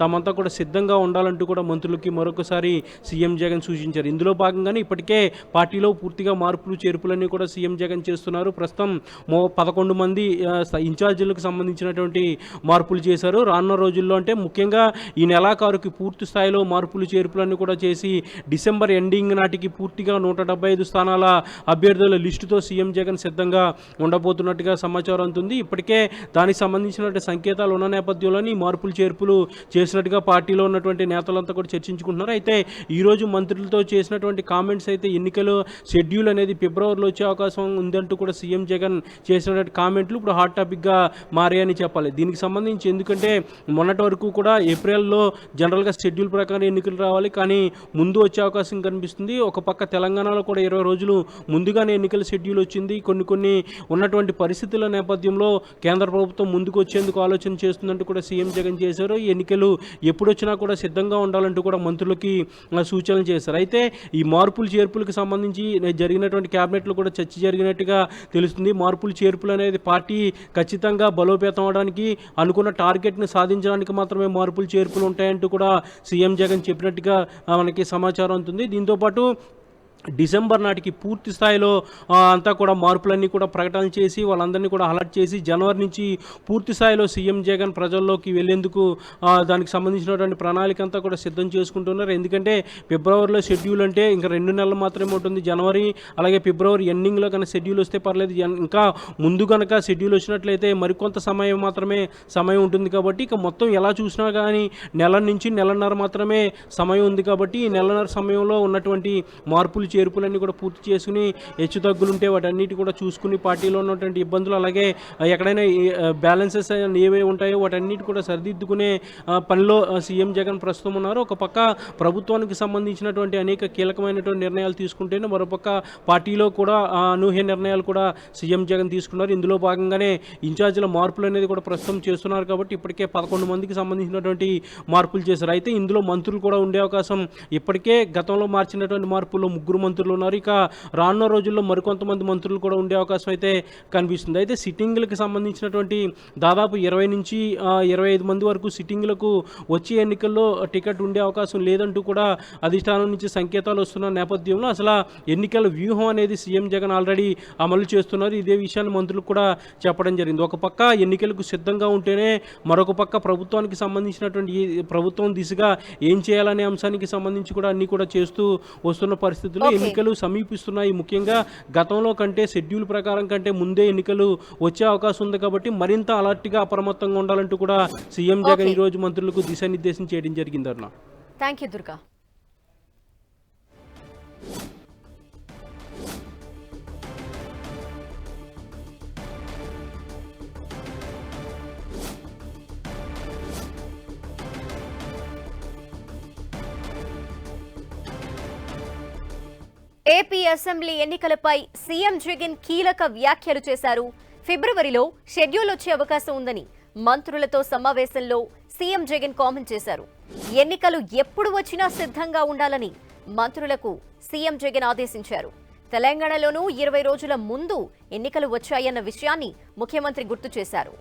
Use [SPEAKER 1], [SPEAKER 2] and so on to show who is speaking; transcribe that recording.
[SPEAKER 1] తామంతా కూడా సిద్ధంగా ఉండాలంటూ కూడా మంత్రులకి మరొకసారి సీఎం జగన్ సూచించారు. ఇందులో భాగంగానే ఇప్పటికే పార్టీలో పూర్తిగా మార్పులు చేర్పులన్నీ కూడా సీఎం జగన్ చేస్తున్నారు. ప్రస్తుతం మో పదకొండు మంది ఇన్ఛార్జీలకు సంబంధించినటువంటి మార్పులు చేశారు. రానున్న రోజుల్లో అంటే ముఖ్యంగా ఈ నెలాఖరుకి పూర్తి స్థాయిలో మార్పులు చేర్పులన్నీ కూడా చేసి డిసెంబర్ ఎండింగ్ నాటికి పూర్తిగా నూట డెబ్బై ఐదు స్థానాల అభ్యర్థుల లిస్టుతో సీఎం జగన్ సిద్ధంగా ఉండబోతున్నట్టుగా సమాచారం అందుంది ఇప్పటికే దానికి సంబంధించినటువంటి సంకేతాలు ఉన్న నేపథ్యంలోని మార్పులు చేర్పులు చేసినట్టుగా పార్టీలో ఉన్నటువంటి నేతలంతా కూడా చర్చించుకుంటున్నారు. అయితే ఈరోజు మంత్రులతో చేసినటువంటి కామెంట్స్ అయితే ఎన్నికలు షెడ్యూల్ అనేది ఫిబ్రవరిలో వచ్చే అవకాశం ఉందంటూ కూడా సీఎం జగన్ చేసినటువంటి కామెంట్లు ఇప్పుడు హాట్ టాపిక్గా మారాయని చెప్పాలి. దీనికి సంబంధించి ఎందుకంటే మొన్నటి వరకు కూడా ఏప్రిల్లో జనరల్గా షెడ్యూల్ ప్రకారం ఎన్నికలు రావాలి. కానీ ముందు వచ్చే అవకాశం కనిపిస్తుంది. ఒక పక్క తెలంగాణలో కూడా ఇరవై రోజులు ముందుగానే ఎన్నికల షెడ్యూల్ వచ్చింది. కొన్ని కొన్ని ఉన్నటువంటి పరిస్థితుల నేపథ్యంలో కేంద్ర ప్రభుత్వం ముందుకు వచ్చేందుకు ఆలోచన చేస్తుందంటూ కూడా సీఎం జగన్ చేశారు. ఎన్నికలు ఎప్పుడు వచ్చినా కూడా సిద్ధంగా ఉండాలంటూ కూడా మంత్రులకి సూచనలు చేశారు. అయితే ఈ మార్పులు చేర్పులకు సంబంధించి జరిగినటువంటి క్యాబినెట్లో కూడా చర్చ జరిగినట్టుగా తెలుస్తుంది. మార్పులు చేర్పులు అనేది పార్టీ ఖచ్చితంగా బలోపేతం అవడానికి అనుకున్న టార్గెట్ని సాధించడానికి మాత్రమే మార్పులు చేర్పులు ఉంటాయంటూ కూడా సీఎం జగన్ చెప్పినట్టుగా మనకి సమాచారం ఉంటుంది దీంతోపాటు డిసెంబర్ నాటికి పూర్తి స్థాయిలో అంతా కూడా మార్పులన్నీ కూడా ప్రకటన చేసి వాళ్ళందరినీ కూడా అలర్ట్ చేసి జనవరి నుంచి పూర్తి స్థాయిలో సీఎం జగన్ ప్రజల్లోకి వెళ్ళేందుకు దానికి సంబంధించినటువంటి ప్రణాళిక అంతా కూడా సిద్ధం చేసుకుంటున్నారు. ఎందుకంటే ఫిబ్రవరిలో షెడ్యూల్ అంటే ఇంకా రెండు నెలలు మాత్రమే ఉంటుంది. జనవరి అలాగే ఫిబ్రవరి ఎండింగ్లో కనుక షెడ్యూల్ వస్తే పర్లేదు. ఇంకా ముందు కనుక షెడ్యూల్ వచ్చినట్లయితే మరికొంత సమయం మాత్రమే సమయం ఉంటుంది కాబట్టి ఇక మొత్తం ఎలా చూసినా కానీ నెల నుంచి నెలన్నర మాత్రమే సమయం ఉంది కాబట్టి ఈ నెలన్నర సమయంలో ఉన్నటువంటి మార్పులు చేర్పులన్నీ కూడా పూర్తి చేసుకుని హెచ్చు తగ్గులుంటే వాటన్నిటి కూడా చూసుకుని పార్టీలో ఉన్నటువంటి ఇబ్బందులు అలాగే ఎక్కడైనా బ్యాలెన్సెస్ ఏవే ఉంటాయో వాటన్నిటి కూడా సరిదిద్దుకునే పనిలో సీఎం జగన్ ప్రస్తుతం ఉన్నారు. ఒక పక్క ప్రభుత్వానికి సంబంధించినటువంటి అనేక కీలకమైనటువంటి నిర్ణయాలు తీసుకుంటేనే మరోపక్క పార్టీలో కూడా అనూహ్య నిర్ణయాలు కూడా సీఎం జగన్ తీసుకున్నారు. ఇందులో భాగంగానే ఇన్ఛార్జీల మార్పులు అనేది కూడా ప్రస్తుతం చేస్తున్నారు కాబట్టి ఇప్పటికే పదకొండు మందికి సంబంధించినటువంటి మార్పులు చేశారు. అయితే ఇందులో మంత్రులు కూడా ఉండే అవకాశం ఇప్పటికే గతంలో మార్చినటువంటి మార్పుల్లో ముగ్గురు మంత్రులు ఉన్నారు. ఇక రానున్న రోజుల్లో మరికొంతమంది మంత్రులు కూడా ఉండే అవకాశం అయితే కనిపిస్తుంది. అయితే సిట్టింగ్లకు సంబంధించినటువంటి దాదాపు ఇరవై నుంచి ఇరవై ఐదు మంది వరకు సిట్టింగ్లకు వచ్చే ఎన్నికల్లో టికెట్ ఉండే అవకాశం లేదంటూ కూడా అధిష్టానం నుంచి సంకేతాలు వస్తున్న నేపథ్యంలో అసలు ఎన్నికల వ్యూహం అనేది సీఎం జగన్ ఆల్రెడీ అమలు చేస్తున్నారు. ఇదే విషయాన్ని మంత్రులు కూడా చెప్పడం జరిగింది. ఒక పక్క ఎన్నికలకు సిద్ధంగా ఉంటేనే మరొక పక్క ప్రభుత్వానికి సంబంధించినటువంటి ప్రభుత్వం దిశగా ఏం చేయాలనే అంశానికి సంబంధించి కూడా అన్నీ కూడా చేస్తూ వస్తున్న పరిస్థితుల్లో
[SPEAKER 2] Okay.
[SPEAKER 1] ఎన్నికలు సమీపిస్తున్నాయి ముఖ్యంగా గతంలో కంటే షెడ్యూల్ ప్రకారం కంటే ముందే ఎన్నికలు వచ్చే అవకాశం ఉంది కాబట్టి మరింత అలర్ట్గా అప్రమత్తంగా ఉండాలంటూ కూడా సీఎం జగన్
[SPEAKER 2] Okay.
[SPEAKER 1] ఈ రోజు మంత్రులకు దిశానిర్దేశం చేయడం జరిగింది Aruna
[SPEAKER 2] thank you Durga AP assembly ఎన్నికలపై సీఎం జగన్ కీలక వ్యాఖ్యలు చేశారు. ఫిబ్రవరిలో షెడ్యూల్ వచ్చే అవకాశం ఉందని మంత్రులతో సమావేశంలో సీఎం జగన్ కామెంట్ చేశారు. ఎన్నికలు ఎప్పుడు వచ్చినా సిద్ధంగా ఉండాలని మంత్రులకు సీఎం జగన్ ఆదేశించారు. తెలంగాణలోనూ ఇరవై రోజుల ముందు ఎన్నికలు వచ్చాయన్న విషయాన్ని ముఖ్యమంత్రి గుర్తు చేశారు.